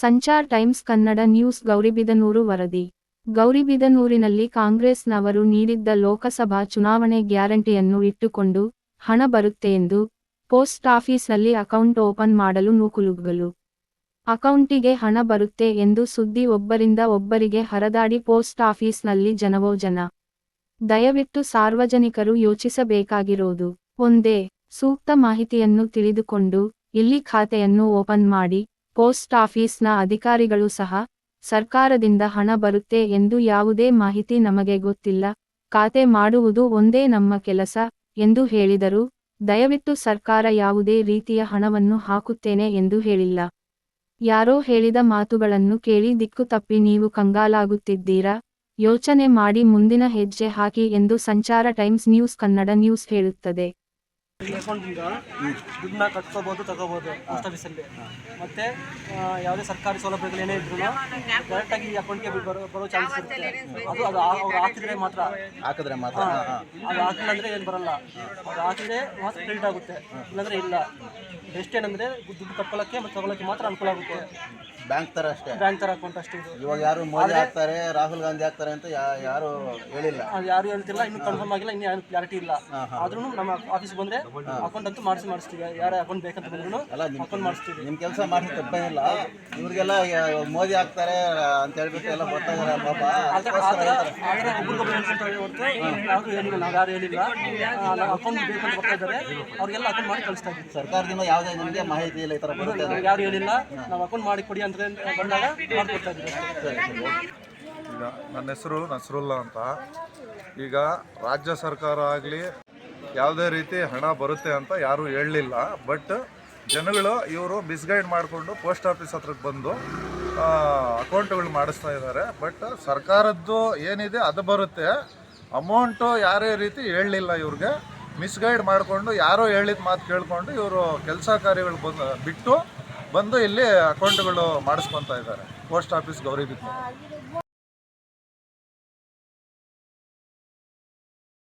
Sanchar Times Kannada news Gauribidanur ವರದಿ. ಗೌರಿಬಿದನೂರಿನಲ್ಲಿ ಕಾಂಗ್ರೆಸ್ನವರು ನೀಡಿದ್ದ ಲೋಕಸಭಾ ಚುನಾವಣೆ ಗ್ಯಾರಂಟಿಯನ್ನು ಇಟ್ಟುಕೊಂಡು ಹಣ ಬರುತ್ತೆ ಎಂದು ಪೋಸ್ಟ್ ಆಫೀಸ್ನಲ್ಲಿ ಅಕೌಂಟ್ ಓಪನ್ ಮಾಡಲು ನೂಕುಲುಗಲು. ಅಕೌಂಟಿಗೆ ಹಣ ಬರುತ್ತೆ ಎಂದು ಸುದ್ದಿ ಒಬ್ಬರಿಂದ ಒಬ್ಬರಿಗೆ ಹರದಾಡಿ ಪೋಸ್ಟ್ ಆಫೀಸ್ನಲ್ಲಿ ಜನವೋ ಜನ. ದಯವಿಟ್ಟು ಸಾರ್ವಜನಿಕರು ಯೋಚಿಸಬೇಕಾಗಿರೋದು. ಒಂದೇ, ಸೂಕ್ತ ಮಾಹಿತಿಯನ್ನು ತಿಳಿದುಕೊಂಡು ಇಲ್ಲಿ ಖಾತೆಯನ್ನು ಓಪನ್ ಮಾಡಿ ಪೋಸ್ಟ್ ಆಫೀಸ್ನ ಅಧಿಕಾರಿಗಳು ಸಹ, ಸರ್ಕಾರದಿಂದ ಹಣ ಬರುತ್ತೆ ಎಂದು ಯಾವುದೇ ಮಾಹಿತಿ ನಮಗೆ ಗೊತ್ತಿಲ್ಲ, ಖಾತೆ ಮಾಡುವುದು ಒಂದೇ ನಮ್ಮ ಕೆಲಸ, ಎಂದು ಹೇಳಿದರು. ದಯವಿಟ್ಟು ಸರ್ಕಾರ ಯಾವುದೇ ರೀತಿಯ ಹಣವನ್ನು ಹಾಕುತ್ತೇನೆ ಎಂದು ಹೇಳಿಲ್ಲ. ಯಾರೋ ಹೇಳಿದ ಮಾತುಗಳನ್ನು ಕೇಳಿ ದಿಕ್ಕು ತಪ್ಪಿ ನೀವು ಕಂಗಾಲಾಗುತ್ತಿದ್ದೀರಾ? ಯೋಚನೆ ಮಾಡಿ ಮುಂದಿನ ಹೆಜ್ಜೆ ಹಾಕಿ ಎಂದು ಸಂಚಾರ ಟೈಮ್ಸ್ ನ್ಯೂಸ್ ಕನ್ನಡ ನ್ಯೂಸ್ ಹೇಳುತ್ತದೆ. ಅಕೌಂಟಿಂದ ದುಡ್ಡನ್ನ ಕಟ್ಕೋಬೋದು ತಗೋಬಹುದು ಪೋಸ್ಟ್ ಆಫೀಸಲ್ಲಿ ಮತ್ತೆ ಯಾವುದೇ ಸರ್ಕಾರಿ ಸೌಲಭ್ಯಗಳು ಏನೇ ಇದ್ರು ಡೈರೆಕ್ಟಾಗಿ ಈ ಅಕೌಂಟ್ಗೆ ಬರೋ ಬರೋ ಚಾನ್ಸ್ ಇರುತ್ತೆ. ಅದು ಅದು ಅವ್ರು ಹಾಕಿದ್ರೆ ಮಾತ್ರ. ಹಾಕಿದ್ರೆ ಮಾತ್ರ. ಅದು ಹಾಕಿಲ್ಲ ಅಂದ್ರೆ ಏನು ಬರಲ್ಲ. ಅದು ಹಾಕಿದ್ರೆ ಮಾತ್ರ ಕ್ರೆಡಿಟ್ ಆಗುತ್ತೆ. ಇಲ್ಲಾಂದ್ರೆ ಇಲ್ಲ. ಬೆಸ್ಟ್ ಏನಂದ್ರೆ ದುಡ್ಡು ಕಟ್ಕೊಳ್ಳೋಕ್ಕೆ ಮತ್ತೆ ತಗೊಳ್ಳೋಕ್ಕೆ ಮಾತ್ರ ಅನುಕೂಲ ಆಗುತ್ತೆ. ಬ್ಯಾಂಕ್ ತರ ಅಷ್ಟೇ. ಬ್ಯಾಂಕ್ ತರ ಅಕೌಂಟ್ ಅಷ್ಟೇ ಇದು. ಇವಾಗ ಯಾರು ಮೋದಿ ಆಗ್ತಾರೆ ರಾಹುಲ್ ಗಾಂಧಿ ಆಗ್ತಾರೆ ಅಂತ ಯಾ- ಯಾರು ಹೇಳಿಲ್ಲ. ಅದು ಯಾರು ಹೇಳ್ತಿಲ್ಲ ಇನ್ನು ಕನ್ಫರ್ಮ್ ಆಗಿಲ್ಲ ಇನ್ನು ಯಾರು ಕ್ಲಾರಿಟಿ ಇಲ್ಲ. ಆದ್ರೂ ನಮ್ಮ ಆಫೀಸ್ ಬಂದ್ರೆ ಅಕೌಂಟ್ ಅಂತೂ ಮಾಡಿಸಿ ಮಾಡಿಸ್ತೀವಿ. ಯಾರ ಅಕೌಂಟ್ ಬೇಕಂತ ಬಂದ್ರು ಅಲ್ಲ ನಿಮ್ ಅಕೌಂಟ್ ಮಾಡಿಸ್ತೀವಿ. ನಿಮ್ ಕೆಲಸ ಮಾಡಿ ತಪ್ಪೇನಿಲ್ಲ. ಇವ್ರಿಗೆಲ್ಲ ಮೋದಿ ಹಾಕ್ತಾರೆ ಅಂತ ಹೇಳ್ಬಿಟ್ಟು ಎಲ್ಲ ಪಾಪ ಯಾವುದು ಹೇಳಿಲ್ಲ ನಾವು ಅಕೌಂಟ್ ಬರ್ತಾ ಇದ್ದಾರೆ. ಅವ್ರಿಗೆಲ್ಲ ಅಕೌಂಟ್ ಮಾಡಿ ಕಳಿಸ್ತಾ ಇದ್ದೀವಿ. ಸರ್ಕಾರದಿಂದ ಯಾವುದೇ ನಿಮಗೆ ಮಾಹಿತಿ ಇಲ್ಲ ಈ ತರ ಬರುತ್ತೆ ಅಂತ. ಯಾರು ಹೇಳಿಲ್ಲ ನಾವು ಅಕೌಂಟ್ ಮಾಡಿ ಕೊಡಿ ಅಂತ ಬಂದಾಗ ಮಾಡ್ಕೊಡ್ತಾ ಇದ್ದೀವಿ. ಈಗ ನನ್ನ ಹೆಸರು ನಸರುಲ್ಲಾ ಅಂತ. ಈಗ ರಾಜ್ಯ ಸರ್ಕಾರ ಆಗಲಿ ಯಾವುದೇ ರೀತಿ ಹಣ ಬರುತ್ತೆ ಅಂತ ಯಾರೂ ಹೇಳಲಿಲ್ಲ. ಬಟ್ ಜನಗಳು ಇವರು ಮಿಸ್ಗೈಡ್ ಮಾಡಿಕೊಂಡು ಪೋಸ್ಟ್ ಆಫೀಸ್ ಹತ್ರಕ್ಕೆ ಬಂದು ಅಕೌಂಟ್ಗಳು ಮಾಡಿಸ್ತಾ ಇದ್ದಾರೆ. ಬಟ್ ಸರ್ಕಾರದ್ದು ಏನಿದೆ, ಅದು ಬರುತ್ತೆ. ಅಮೌಂಟು ಯಾರೇ ರೀತಿ ಹೇಳಲಿಲ್ಲ ಇವ್ರಿಗೆ. ಮಿಸ್ಗೈಡ್ ಮಾಡಿಕೊಂಡು ಯಾರೋ ಹೇಳಿದ ಮಾತು ಕೇಳಿಕೊಂಡು ಇವರು ಕೆಲಸ ಕಾರ್ಯಗಳು ಬಂದು, ಬಿಟ್ಟು ಬಂದು ಇಲ್ಲಿ ಅಕೌಂಟ್ಗಳು ಮಾಡಿಸ್ಕೊತಾ ಇದ್ದಾರೆ. Post office Gauribidanur